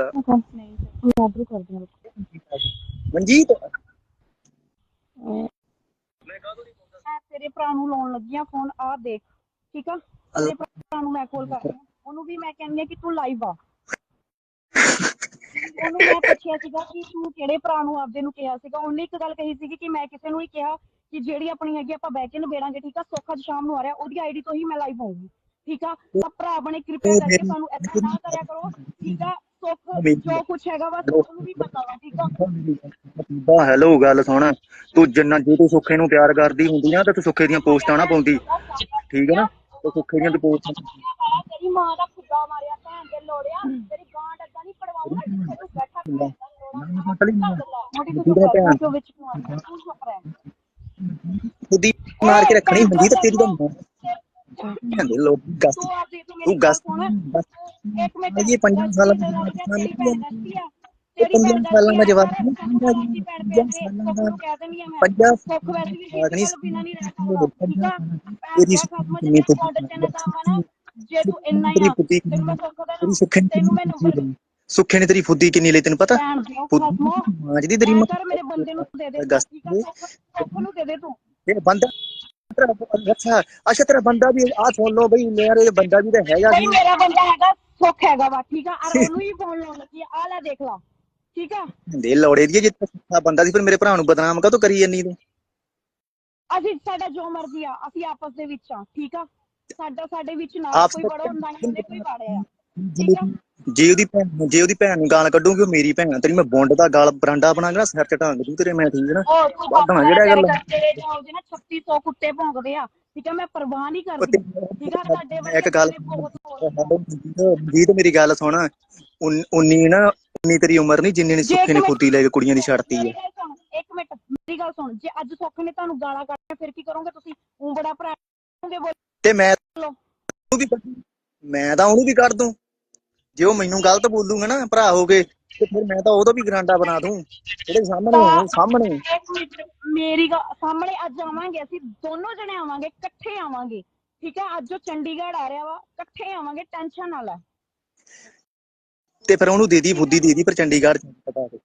Order ਕਰ ਦਿਆਂ ਮਨਜੀਤ? ਮੈਂ ਤੇਰੇ ਭਰਾ ਨੂੰ ਲਾਉਣ ਲੱਗੀ ਆ ਫੋਨ ਆ ਦੇਖ ਠੀਕ ਆ? ਤੇਰੇ ਭਰਾ ਨੂੰ ਮੈਂ ਕਾਲ ਕਰ ਰਹੀ ਹਾਂ। ਉਹਨੂੰ ਵੀ ਮੈਂ ਕਹਿੰਦੀ ਆ ਕਿ ਤੂੰ ਲਾਈਵ ਆ। ਉਹਨੂੰ ਮੈਂ ਪੁੱਛਿਆ ਸੀਗਾ ਕਿ ਤੂੰ ਕਿਹੜੇ ਭਰਾ ਨੂੰ ਆਪਦੇ ਨੂੰ ਕਿਹਾ ਸੀਗਾ? ਉਹਨੇ ਇੱਕ ਗੱਲ ਕਹੀ ਸੀਗੀ ਕਿ ਮੈਂ ਕਿਸੇ ਨੂੰ ਹੀ ਕਿਹਾ ਕਿ ਜਿਹੜੀ ਆਪਣੀ ਹੈਗੀ ਆਪਾਂ ਬਹਿ ਕੇ ਨਿਬੇੜਾਂਗੇ ਠੀਕ ਆ? ਸੁੱਖ ਸ਼ਾਮ ਨੂੰ ਆ ਰਿਹਾ। ਉਹਦੀ ਆਈਡੀ ਤੋਂ ਹੀ ਮੈਂ ਲਾਈਵ ਆਉਂਗੀ ਠੀਕ ਆ? ਤਾਂ ਭਰਾ ਬਣੇ ਕਿਰਪਾ ਕਰਕੇ ਸਾਨੂੰ ਏਦਾਂ ਨਾ ਕਰਿਆ ਕਰੋ ਠੀਕ ਆ? ਸੁੱਖ ਜੋ ਕੁਛ ਹੈਗਾ ਵਾ ਤੁਹਾਨੂੰ ਵੀ ਪਤਾ ਵਾ ਠੀਕ ਆ? ਬਾ ਹੈਲੋ ਗੱਲ ਸੁਣ। ਤੂੰ ਜਿੰਨਾ ਜੇ ਤੂੰ ਸੁੱਖੇ ਨੂੰ ਪਿਆਰ ਕਰਦੀ ਹੁੰਦੀ ਨਾ ਤਾਂ ਤੂੰ ਸੁੱਖੇ ਦੀਆਂ ਪੋਸਟਾਂ ਨਾ ਪਾਉਂਦੀ। ਠੀਕ ਹੈ ਨਾ? ਤੇ ਸੁੱਖੇ ਦੀਆਂ ਪੋਸਟਾਂ ਤੇਰੀ ਮਾਂ ਦਾ ਖੁੱਡਾ ਮਾਰਿਆ ਭੈਣ ਦੇ ਲੋੜਿਆ ਤੇਰੀ ਗਾਂ ਡੱਗਾ ਨਹੀਂ ਪੜਵਾਉਂਦਾ ਤੂੰ ਬੈਠਾ ਖੁਦੀ ਮਾਰ ਕੇ ਰੱਖਣੀ ਹੁੰਦੀ ਤਾਂ ਤੇਰੀ ਤਾਂ ਲੋਕ ਗੱਸ ਤੂੰ ਆਪਦੀ ਤੂੰ ਤੂੰ ਸੁਣ ਇੱਕ ਮਿੰਟ ਇਹ ਪੰਜਾਂ ਸਾਲਾਂ ਦਾ ਪੰਜਾਂ ਸਾਲਾਂ ਦਾ ਜਵਾਬ ਪੰਜਾਂ ਸਾਲਾਂ ਦਾ ਪੰਜਾਂ ਸੁੱਖ ਵੈਸੇ ਵੀ ਨਹੀਂ ਬਿਨਾ ਨਹੀਂ ਰਹਿ ਸਕਦਾ। ਤੇਰੀ ਖਤਮ ਕਿੰਨੀ ਜੇ ਜੇ ਤੂੰ ਇੰਨਾ ਹੀ ਤੈਨੂੰ ਮੈਂ ਸੁੱਖ ਦਾ ਸੁੱਖੇ ਤੈਨੂੰ ਮੈਂ ਨੰਬਰ ਸੁੱਖੇ ਨੇ ਤੇਰੀ ਫੁੱਦੀ ਕਿੰਨੀ ਲਈ ਤੈਨੂੰ ਪਤਾ? ਮਾਂ ਦੀ ਤੇਰੀ ਮਾਂ ਮੇਰੇ ਬੰਦੇ ਨੂੰ ਦੇ ਦੇ। ਠੀਕ ਆ ਸੁੱਖ ਨੂੰ ਦੇ ਦੇ ਤੂੰ। ਇਹ ਬੰਦਾ ਅੱਛਾ ਅੱਛਾ ਤੇਰਾ ਬੰਦਾ ਵੀ ਆ ਸੁਣ ਲਓ ਬਈ ਮੇਰਾ ਬੰਦਾ ਵੀ ਤਾਂ ਹੈਗਾ ਸੀ ਮੇਰਾ ਬੰਦਾ ਹੈਗਾ ਸੁੱਖ ਹੈਗਾ ਵਾ ਠੀਕ ਆ? ਅਰ ਉਹਨੂੰ ਹੀ ਫੋਨ ਲਾਉਣ ਲੱਗੀ ਆ ਆਹ ਲੈ ਦੇਖ ਲਾ ਠੀਕ ਆ? ਦੇ ਲੋੜੇ ਦੀ ਜੇ ਸੁੱਖਾ ਬੰਦਾ ਸੀ ਫਿਰ ਮੇਰੇ ਭਰਾ ਨੂੰ ਬਦਨਾਮ ਕਾਹਤੋਂ ਕਰੀ ਜੰਨੀ ਤੂੰ? ਅਸੀਂ ਸਾਡਾ ਜੋ ਮਰਜ਼ੀ ਆ ਅਸੀਂ ਆਪਸ ਦੇ ਵਿੱਚ ਆ ਠੀਕ ਆ? ਸਾਡਾ ਸਾਡੇ ਵਿੱਚ ਨਾ ਕੋਈ ਬੜੋ ਨਾ ਹੀ ਉਹਨੇ ਕੋਈ ਆ। ਜੇ। ਉਹਦੀ ਭੈਣ ਜੇ ਉਹਦੀ ਭੈਣ ਨੂੰ ਗਾਲ ਕੱਢੂਗੀ ਉਹ ਮੇਰੀ ਭੈਣ ਤੇਰੀ ਮੈਂ ਬੁੰਡ ਦਾ ਗਾਲ ਬਰਾਂਡਾ ਬਣਾ ਨਾ ਸਿਰ ਚ ਢਾਂਗ ਦੂੰ ਤੇਰੇ ਮੈਂ ਠੀਕ ਨਾ। ਤੂੰ ਬਾਬਾ ਜਿਹੜਾ ਗੱਲ- ਤੇਰੇ ਜਾਉਂਦੇ ਨਾ 3600 ਕੁੱਤੇ ਭੌਂਕਦੇ ਆ। ਠੀਕ ਆ ਮੈਂ ਪਰਵਾਹ ਨਹੀਂ ਕਰਦੀ। ਠੀਕ ਆ ਸਾਡੇ ਵੱਡੇ ਇੱਕ ਗੱਲ ਜੀਤ ਮੇਰੀ ਗੱਲ ਸੁਣ। ਉਨ- ਨਾ ਉਨੀ ਤੇਰੀ ਉਮਰ ਨਹੀਂ ਜਿੰਨੀ ਨੇ ਸੁੱਖੇ ਨੇ ਫੁੱਦੀ ਲੈ ਕੇ ਕੁੜੀਆਂ ਦੀ ਛੱਡਤੀ ਹੈ ਇੱਕ ਮਿੰਟ ਮੇਰੀ ਗੱਲ ਸੁਣ। ਜੇ ਅੱਜ ਸੁੱਖ ਨੇ ਤੁਹਾਨੂੰ ਗਾਲਾਂ ਕੱਢੀਆਂ ਫਿਰ ਕੀ ਕਰੋਗੇ ਤੁਸੀਂ? ਉਹ ਬੜਾ ਭਰਾ ਤੇ ਮੈਂ। ਉਹਨੂੰ ਵੀ। ਮੈਂ ਤਾਂ ਉਹਨੂੰ ਵੀ ਕੱਢ ਦੂੰ। ਜੇ ਉਹ ਮੈਨੂੰ ਗਲਤ ਬੋਲੂਗਾ ਨਾ ਭਰਾ ਹੋ ਕੇ ਤੇ ਫਿਰ ਮੈਂ ਤਾਂ ਉਹਦਾ ਵੀ ਗਰਾਂਡਾ ਬਣਾ ਦੂੰ ਜਿਹੜੇ ਸਾਹਮਣੇ ਹੋਣ ਸਾਹਮਣੇ ਇੱਕ ਮੇਰੀ ਗੱਲ ਸਾਹਮਣੇ ਅੱਜ ਆਵਾਂਗੇ ਅਸੀਂ ਦੋਨੋਂ ਜਣੇ ਆਵਾਂਗੇ ਇਕੱਠੇ ਆਵਾਂਗੇ ਠੀਕ ਹੈ ਅੱਜ ਉਹ ਚੰਡੀਗੜ੍ਹ ਆ ਰਿਹਾ ਵਾ ਇਕੱਠੇ ਆਵਾਂਗੇ ਟੈਨਸ਼ਨ ਨਾ ਲੈ ਤੇ ਫਿਰ ਉਹਨੂੰ ਦੇ ਦੀ ਦੇ ਦੀ ਪਰ ਚੰਡੀਗੜ੍ਹ ਚ ਪਤਾ ਤੇ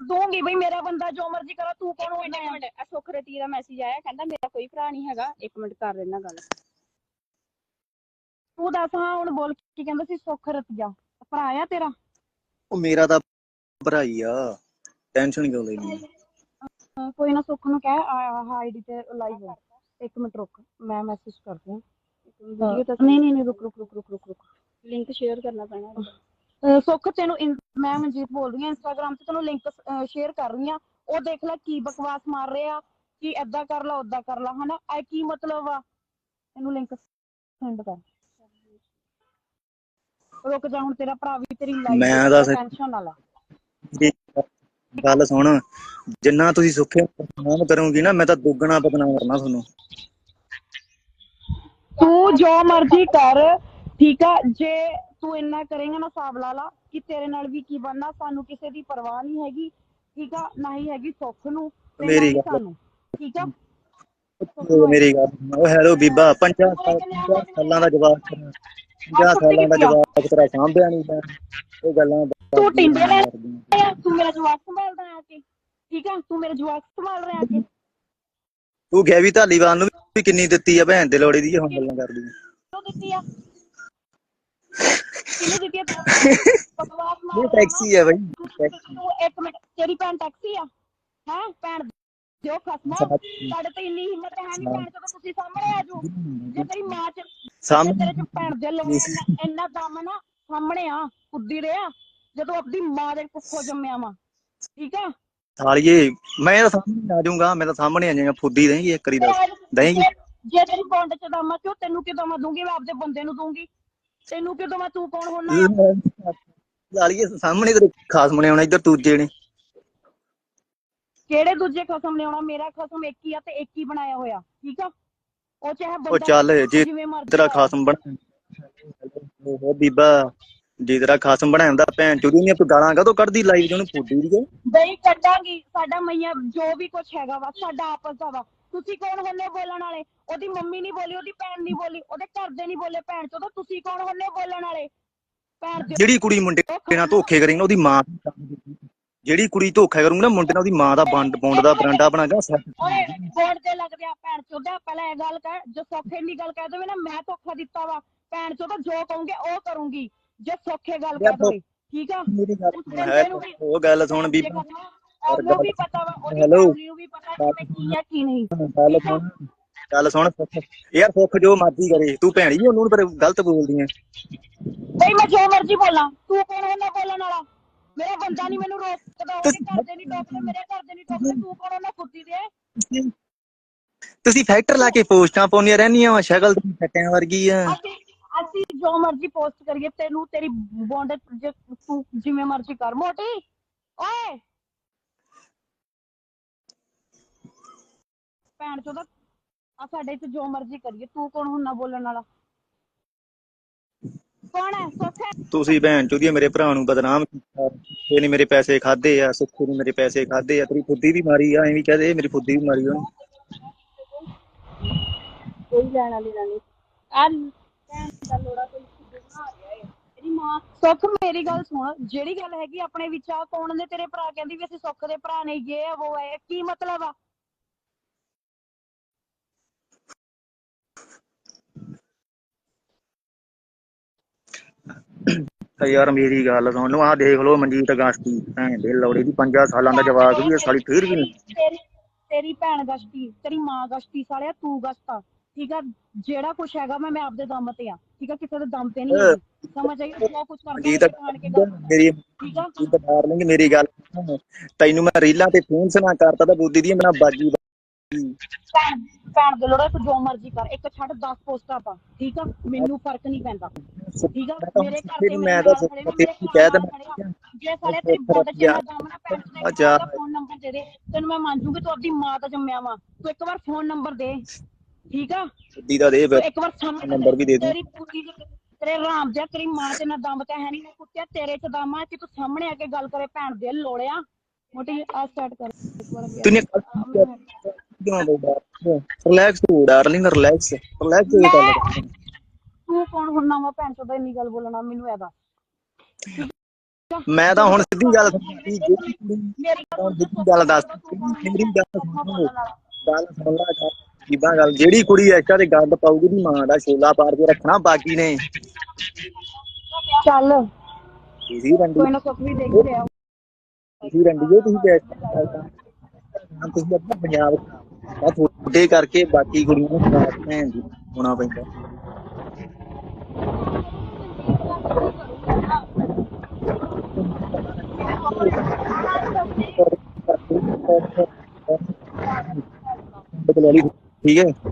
ਦੂੰਗੀ ਬਈ ਮੇਰਾ ਬੰਦਾ ਜੋ ਮਰਜ਼ੀ ਕਰਾ ਤੂੰ ਕੌਣ ਹੋਣਾ ਹੈ ਮਿੰਟ ਆ ਸੁੱਖ ਰਤੀ ਦਾ ਮੈਸੇਜ ਆਇਆ ਕਹਿੰਦਾ ਮੇਰਾ ਕੋਈ ਭਰਾ ਨਹੀਂ ਹੈਗਾ ਇੱਕ ਮਿੰਟ ਕਰ ਲੈਣਾ ਗੱਲ ਤੂੰ ਦੱਸ ਹਾਂ ਹੁਣ ਬੋਲ ਕੀ ਕਹਿੰਦਾ ਸੀ ਸੁੱਖ ਰਤੀਆ। ਭਰਾ ਆ ਤੇਰਾ? ਉਹ ਮੇਰਾ ਤਾਂ ਭਰਾ ਹੀ ਆ ਟੈਨਸ਼ਨ ਕਿਉਂ ਲੈਣੀ ਅਹ ਕੋਈ ਨਾ ਸੁੱਖ ਨੂੰ ਕਹਿ ਆਹ ਆਈਡੀ ਤੇ ਲਾਈਵ ਹੋ ਇੱਕ ਮਿੰਟ ਰੁਕ ਮੈਂ ਮੈਸੇਜ ਕਰਦੀ ਹਾਂ। ਵੀਡੀਓ ਤਾਂ ਨਹੀਂ ਨਹੀਂ ਨਹੀਂ ਰੁਕ ਰੁਕ ਰੁਕ ਰੁਕ ਰੁਕ ਰੁਕ। ਲਿੰਕ ਸ਼ੇਅਰ ਕਰਨਾ ਪੈਣਾ ਅਹ ਸੁੱਖ ਤੈਨੂੰ ਇਨ- ਮੈਂ ਮਨਜੀਤ ਬੋਲ ਰਹੀ ਹਾਂ ਇੰਸਟਾਗ੍ਰam ਤੇ ਤੈਨੂੰ ਲਿੰਕ ਸ਼ੇਅਰ ਕਰ ਰਹੀ ਹਾਂ। ਉਹ ਦੇਖ ਲੈ ਕੀ ਬਕਵਾਸ ਮਾਰ ਰਹੇ ਆ ਕਿ ਏਦਾਂ ਕਰ ਲਾ ਓਦਾਂ ਕਰ ਲਾ ਹਨਾ? ਇਹ ਕੀ ਮਤਲਬ ਆ? ਇਹਨੂੰ ਲਿੰਕ ਸੈਂਡ ਕਰ। ਰੁਕ ਜਾ ਹੁਣ ਤੇਰਾ ਭਰਾ ਵੀ ਤੇਰੀ ਲਾਈਵ ਮੈਂ ਦੱਸ- ਟੈਨਸ਼ਨ ਨਾ ਲੈ। ਗੱਲ ਸੁਣ ਜਿੰਨਾ ਤੁਸੀਂ ਸੁੱਖੇ ਬਦਨਾਮ ਕਰੋਗੇ ਨਾ ਮੈਂ ਤਾਂ ਦੁੱਗਣਾ ਬਦਨਾਮ ਕਰਨਾ ਤੁਹਾਨੂੰ। ਤੂੰ ਜੋ ਮਰਜ਼ੀ ਕਰ ਠੀਕ ਆ? ਜੇ ਤੂੰ ਇੰਨਾ ਕਰੇਂਗਾ ਨਾ ਹਿਸਾਬ ਲਾ ਲਾ ਕਿ ਤੇਰੇ ਨਾਲ ਵੀ ਕੀ ਬਣਨਾ ਸਾਨੂੰ ਕਿਸੇ ਦੀ ਪਰਵਾਹ ਨਹੀਂ ਹੈਗੀ ਠੀਕ ਆ? ਨਾ ਹੀ ਹੈਗੀ ਸੁੱਖ ਨੂੰ ਮੇਰੀ ਗੱਲ- ਠੀਕ ਆ? ਮੇਰੀ ਗੱਲ। ਉਹ ਹੈਲੋ ਬੀਬਾ 50 ਸਾਲਾਂ ਦਾ ਜਵਾਬ 50 ਸਾਲਾਂ ਦਾ ਜਵਾਬ ਤੇਰਾ ਸਾਂਭਿਆ ਨਹੀਂ ਤਾਂ ਇਹ ਗੱਲਾਂ ਤੂੰ ਟਿੰਡੇ ਲੈ ਆ, ਤੂੰ ਮੇਰਾ ਜਵਾਬ ਸੰਭਾਲਦਾ ਆ ਕੇ। ਠੀਕ ਆ? ਤੂੰ ਮੇਰਾ ਜਵਾਬ ਸੰਭਾਲ ਰਿਹਾ ਆ ਕੇ। ਤੂੰ ਗਿਆ ਵੀ ਧਾਲੀਵਾਲ ਨੂੰ ਵੀ ਕਿੰਨੀ ਦਿੱਤੀ ਆ ਭੈਣ ਦੇ ਲੋੜੇ ਦੀ ਹੁਣ ਗੱਲਾਂ ਕਰਦੀ ਕਿਉਂ ਦਿੱਤੀ ਆ? ਕਿਹਨੂੰ ਦਿੱਤੀ ਆ? ਬਕਵਾਸ ਮਾਰ ਇਹ ਟੈਕਸੀ ਆ ਬਈ ਤੂੰ- ਤੂੰ ਇੱਕ ਮਿੰਟ ਤੇਰੀ ਭੈਣ ਟੈਕਸੀ ਆ? ਹੈ? ਭੈਣ ਦਿਓ ਖਸਮਾ। ਸਾਡੇ ਤੇ ਇੰਨੀ ਹਿੰਮਤ ਹੈ ਨਹੀਂ ਭੈਣ ਜਦੋਂ ਤੁਸੀਂ ਸਾਹਮਣੇ ਆ ਜਾਓ। ਜੇ ਤੇਰੀ ਮਾਂ ਚ ਸਾਹਮਣੇ ਤੇਰੇ ਚ ਭੈਣ ਦੇ ਲਵਾ ਇੰਨਾ ਇੰਨਾ ਦਮ ਨਾ ਸਾਹਮਣੇ ਆ ਕੁੱਦੀ ਰਿਹਾ ਜਦੋਂ ਆਪਣੀ ਮਾਂ ਦੇ ਕੁੱਖੋਂ ਜੰਮਿਆ ਵਾ ਠੀਕ ਆ? ਸਾਲੀਏ ਮੈਂ ਤਾਂ ਸਾਹਮਣੇ ਆ ਜਾਊਂਗਾ ਮੈਂ ਤਾਂ ਸਾਹਮਣੇ ਆ ਜਾਊਂਗਾ ਫੁੱਦੀ ਦੇਂਗੀ ਇੱਕ ਵਾਰੀ ਦੱਸ ਦੇਂਗੀ ਜੇ- ਜੇ ਤੇਰੀ ਬੌਂਡ ਚ ਦਮ ਆ ਕਿਉਂ ਤੈਨੂੰ ਕਿਦੋਂ ਮੈਂ ਦੂੰਗੀ ਮੈਂ ਆਪਦੇ ਬੰਦੇ ਨੂੰ ਦੂੰਗੀ ਤੈਨੂੰ ਕਿਦੋਂ ਮੈਂ ਤੂੰ ਕੌਣ ਹੋਣਾ ਸਾਹਮਣੇ ਤੇਰੇ ਖਾਸ ਮਨੇ ਆਉਣਾ ਇੱਧਰ ਦੂਜੇ ਨੇ। ਕਿਹੜੇ ਦੂਜੇ ਖਸਮ ਲਿਆਉਣਾ? ਮੇਰਾ ਖਸਮ ਇੱਕ ਹੀ ਆ ਤੇ ਇੱਕ ਹੀ ਬਣਾਇਆ ਹੋਇਆ ਠੀਕ ਆ? ਉਹ ਚਾਹੇ ਉਹ ਬੰਦਾ ਚੱਲ ਜੇ ਜਿਵੇਂ ਮਰਜ਼ੀ ਤੇਰਾ ਹੋਵੇ। ਖਾਸਮ ਬਣ ਉਹ ਬੀਬਾ ਜੇ ਤੇਰਾ ਖਾਸਮ ਬਣਾਉਂਦਾ ਭੈਣ ਚੋਦੀ ਨਹੀਂ ਤੂੰ ਗਾਲਾਂ ਕਾਹਤੋਂ ਕੱਢਦੀ ਲਾਈਵ ਜਿਹਨੂੰ ਫੁੱਦੀ ਦੀ ਬਈ ਕੱਢਾਂਗੀ ਸਾਡਾ ਮਈਆ ਜੋ ਵੀ ਕੁਝ ਹੈਗਾ ਵਾ ਸਾਡਾ ਆਪਸ ਦਾ ਵਾ। ਤੁਸੀਂ ਕੌਣ ਹੁੰਨੇ ਬੋਲਣ ਵਾਲੇ? ਉਹਦੀ ਮੰਮੀ ਨਹੀਂ ਬੋਲੀ ਉਹਦੀ ਭੈਣ ਨਹੀਂ ਬੋਲੀ ਉਹਦੇ ਘਰ ਦੇ ਨਹੀਂ ਬੋਲੇ ਭੈਣ ਚੋਦ ਤੁਸੀਂ ਕੌਣ ਹੁੰਨੇ ਬੋਲਣ ਵਾਲੇ? ਭੈਣ ਦੇ ਜਿਹੜੀ ਕੁੜੀ ਮੁੰਡੇ ਨਾਲ ਧੋਖੇ ਕਰੇਗੀ ਨਾ ਉਹਦੀ ਮਾਂ ਜਿਹੜੀ ਕੁੜੀ ਧੋਖਾ ਕਰੂਗੀ ਨਾ ਮੁੰਡੇ ਨਾਲ ਉਹਦੀ ਮਾਂ ਦਾ ਬੰਡ ਬੌਂਡ ਦਾ ਬਰਾਂਡਾ ਬਣਾ ਕੇ ਸੈੱਟ। ਓਏ ਬੋਰਡ ਤੇ ਲੱਗਦੇ ਆ ਭੈਣ ਚੋਦਾ ਪਹਿਲਾਂ ਇਹ ਗੱਲ ਕਹਿ ਜੋ ਸੌਖੇ ਦੀ ਗੱਲ ਕਹਿ ਦੇਵੇ ਨਾ ਮੈਂ ਧੋਖਾ ਦਿੱਤਾ ਵਾ। ਭੈਣ ਚੋਦਾ ਜੋ ਕਹੂੰਗੇ ਉਹ ਕਰੂੰਗੀ ਜੇ ਸੌਖੇ ਗੱਲ ਕਹਿ ਦੇਵੇ ਠੀਕ ਆ? ਮੇਰੀ ਗੱਲ ਉਸ ਸੁਣ, ਬੰਦੇ ਹੈ ਨੂੰ ਵੀ- ਉਹ ਗੱਲ ਸੁਣ ਵੀ ਉਹਨੂੰ ਵੀ ਪਤਾ ਵਾ ਉਹਦੀ Hello? family ਨੂੰ ਵੀ ਪਤਾ ਕਿ ਮੈਂ ਕੀ ਆ ਕੀ ਨਹੀਂ। ਗੱਲ ਸੁਣ। ਗੱਲ ਸੁਣ ਸੁੱਖ। ਯਾਰ ਸੁੱਖ ਜੋ ਮਰਜ਼ੀ ਕਰੇ ਤੂੰ ਭੈਣੀ ਉਹਨੂੰ ਪਰ ਗਲਤ ਬੋਲਦੀ ਐ। ਬਈ ਮੈਂ ਜੋ ਮਰਜ਼ੀ ਬੋਲਾਂ ਤੂੰ ਕੌਣ ਹੁੰਦਾ ਬੋਲਣ ਵਾਲਾ? ਮੇਰਾ ਬੰਦਾ ਨਹੀਂ ਮੈਨੂੰ ਰੋਕਦਾ ਉਹਦੇ ਘਰ ਦੇ ਨਹੀਂ ਟੋਕਦੇ ਮੇਰੇ ਘਰ ਦੇ ਨਹੀਂ ਟੋਕਦੇ ਤੂੰ ਕੌਣ ਹੁੰਦਾ ਕੁੱਤੀ ਦੇ। ਤੁਸੀਂ ਫੈਕਟਰ ਲਾ ਕੇ ਪੋਸਟਾਂ ਪਾਉਂਦੀਆਂ ਰਹਿੰਦੀਆਂ ਵਾ ਸ਼ਕਲ ਤੇ ਟੱਟਿਆਂ ਵਰਗੀ ਆ। ਅਸੀਂ ਜੋ ਮਰਜ਼ੀ ਪੋਸਟ ਕਰੀਏ ਤੈਨੂੰ ਤੇਰੀ ਬੌਂਡ ਤੂੰ ਜਿਵੇਂ ਮਰਜ਼ੀ ਕਰ ਮੋਟੀ। ਓਏ! ਭੈਣ ਚੋਦਾ ਆ ਸਾਡੇ ਇੱਥੇ ਜੋ ਮਰਜ਼ੀ ਕਰੀਏ ਤੂੰ ਕੌਣ ਹੁੰਨਾ ਬੋਲਣ ਵਾਲਾ? ਕੌਣ ਹੈ? ਸੋਖੇ ਤੁਸੀਂ ਭੈਣ ਚੋਦੀ ਮੇਰੇ ਭਰਾ ਨੂੰ ਬਦਨਾਮ ਕੀਤਾ। ਇਹਨੇ ਮੇਰੇ ਪੈਸੇ ਖਾਦੇ ਆ ਸੁੱਖੇ ਨੇ ਮੇਰੇ ਪੈਸੇ ਖਾਦੇ ਆ। ਤੇਰੀ ਫੁੱਦੀ ਵੀ ਮਾਰੀ ਆ ਐਵੇਂ ਕਹਦੇ ਮੇਰੀ ਫੁੱਦੀ ਵੀ ਮਾਰੀ ਉਹਨੇ ਕੋਈ ਲੈਣ ਨਾ। ਨਹੀਂ ਆ ਭੈਣ ਦਾ ਲੋੜਾ ਕੋਈ ਸਿੱਧੇ ਬਣਾ ਰਿਹਾ ਏ। ਤੇਰੀ ਮਾਂ ਸੁੱਖ ਮੇਰੀ ਗੱਲ ਸੁਣ। ਜਿਹੜੀ ਗੱਲ ਹੈਗੀ ਆਪਣੇ ਵਿੱਚ ਆ ਕੌਣ ਨੇ ਤੇਰੇ ਭਰਾ? ਕਹਿੰਦੀ ਵੀ ਅਸੀਂ ਸੁੱਖ ਦੇ ਭਰਾ ਨਹੀਂ ਇਹ ਆ ਉਹ ਹੈ ਕੀ ਮਤਲਬ ਆ? ਤਾਂ ਯਾਰ ਮੇਰੀ ਗੱਲ ਸੁਣ ਲਓ ਆਹ ਦੇਖ ਲਓ ਮਨਜੀਤ ਗਾਸਤੀ ਭੈਣ ਦੇ ਲੋੜੇ ਦੀ 5 ਸਾਲਾਂ ਦਾ ਜਵਾਕ ਵੀ ਇਹ ਸਾਲੀ ਫੇਰ ਵੀ ਨਹੀਂ। ਤੇਰੀ ਤੇਰੀ ਭੈਣ ਗਸ਼ਤੀ ਤੇਰੀ ਮਾਂ ਗਸ਼ਤੀ ਸਾਲਿਆ ਤੂੰ ਗਸ਼ਤਾ ਠੀਕ ਆ? ਜਿਹੜਾ ਕੁਛ ਹੈਗਾ ਮੈਂ ਮੈਂ ਆਪਦੇ ਦਮ ਤੇ ਆ ਠੀਕ ਆ? ਕਿਸੇ ਦੇ ਦਮ ਤੇ ਨਹੀਂ ਹੈਗੀ। ਸਮਝ ਆਈ? ਜੋ ਕੁਛ ਕਰਦਾ ਮਨਜੀਤ ਮੈਂ ਆਣ ਕੇ ਗੱਲ ਮੇਰੀ ਠੀਕ ਆ? ਤੂੰ ਤਾਂ ਡਾਰਲਿੰਗ ਮੇਰੀ ਗੱਲ ਸੁਣ। ਤੈਨੂੰ ਮੈਂ ਰੀਲਾਂ ਤੇ ਫੋਨ ਸੁਣਾ ਕਰਤਾ ਤਾਂ ਬੁੱਧੀ ਦੀ ਮੇਰਾ ਬਾਜੀ ਭੈਣ ਭੈਣ ਦੇ ਲੋੜਾ ਤੂੰ ਜੋ ਮਰਜ਼ੀ ਕਰ ਇੱਕ ਛੱਡ 10 ਪੋਸਟਾਂ ਪਾ ਠੀਕ ਆ? ਮੈਨੂੰ ਫ਼ਰਕ ਨਹੀਂ ਪੈਂਦਾ। ਠੀਕ ਆ? ਮੇਰੇ ਘਰ ਦੇ ਮੈਂ ਤਾਂ ਤੇ ਮੇਰੇ ਕਹਿ ਆ। ਜੇ ਸਾਲੇ ਤੇਰੀ ਬੋਡ ਚ ਨਾ ਨਾ ਭੈਣ ਅੱਛਾ। ਫੋਨ ਨੰਬਰ ਦੇ ਦੇ। ਤੈਨੂੰ ਮੈਂ ਮੰਨ ਜੂਗੀ ਤੂੰ ਆਪਦੀ ਮਾਂ ਦਾ ਜੰਮਿਆ ਵਾ। ਤੂੰ ਇੱਕ ਵਾਰ ਫੋਨ ਨੰਬਰ ਦੇ ਠੀਕ ਆ? ਬੁੱਧੀ ਦਾ ਦੇ ਤੂੰ ਇੱਕ ਵਾਰ ਸਾਹਮਣੇ ਨੰਬਰ ਵੀ ਦੇ ਦੂੰ। ਤੇਰੀ ਦੇ ਤੇਰੇ ਰਾਮ ਜਿਹਾ ਤੇਰੀ ਮਾਂ ਤੇ ਨਾ ਦਮ ਤੇ ਹੈ ਨਹੀਂ ਮੈਂ ਕੁੱਤਿਆ ਤੇਰੇ ਚ ਦਮ ਆ ਕਿ ਤੂੰ ਸਾਹਮਣੇ ਆ ਕੇ ਗੱਲ ਕਰੇ ਭੈਣ ਦੇ ਲੋੜਿਆ ਮੋਟੀ ਆ ਸਟਾਰਟ ਕਰ। ਇੱਕ ਵਾਰ ਤੂੰ ਰਿਲੈਕਸ ਹੋ ਡਾਰਲਿੰਗ ਰਿਲੈਕਸ ਰਿਲੈਕਸ ਹੋ ਕਰ ਤੂੰ ਕੌਣ ਹੁੰਨਾ ਵਾ ਭੈਣ ਚੋਦਾ ਇੰਨੀ ਗੱਲ ਬੋਲਣਾ ਮੈਨੂੰ ਦੱਸ। ਮੈਂ ਤਾਂ ਹੁਣ ਸਿੱਧੀ ਗੱਲ ਸੁਣਦੀ ਜਿਹੜੀ ਕੁੜੀ ਗੱਲ ਦੱਸ। ਮੇਰੀ ਗੱਲ ਸੁਣੋ। ਗੱਲ ਸੁਣ ਲੈ ਕਿਦਾਂ ਗੱਲ ਜਿਹੜੀ ਕੁੜੀ ਐਕਟਾ ਤੇ ਗੰਦ ਪਾਉਗੀ ਦੀ ਮਾਂ ਦਾ ਛੋਲਾ ਪਾਰ ਕੇ ਰੱਖਣਾ ਬਾਕੀ ਨੇ। ਚੱਲ। ਤੁਸੀਂ ਰੰਡੀ। ਕੋਈ ਨਾ ਸੁੱਖ ਵੀ ਦੇਖ ਰਿਹਾ ਤੁਸੀਂ ਰੰਡੀ ਤੁਸੀਂ ਬੈਠ ਤੁਸੀਂ ਆਪਣਾ ਪੰਜਾਬ ਆ ਤੁਹਾਡੇ ਕਰਕੇ ਬਾਕੀ ਕੁੜੀਆਂ ਨੂੰ ਖਰਾਬ ਭੈਣ ਦੀ ਹੋਣਾ ਪੈਂਦਾ ਬਦਲ ਲਈ ਠੀਕ ਹੈ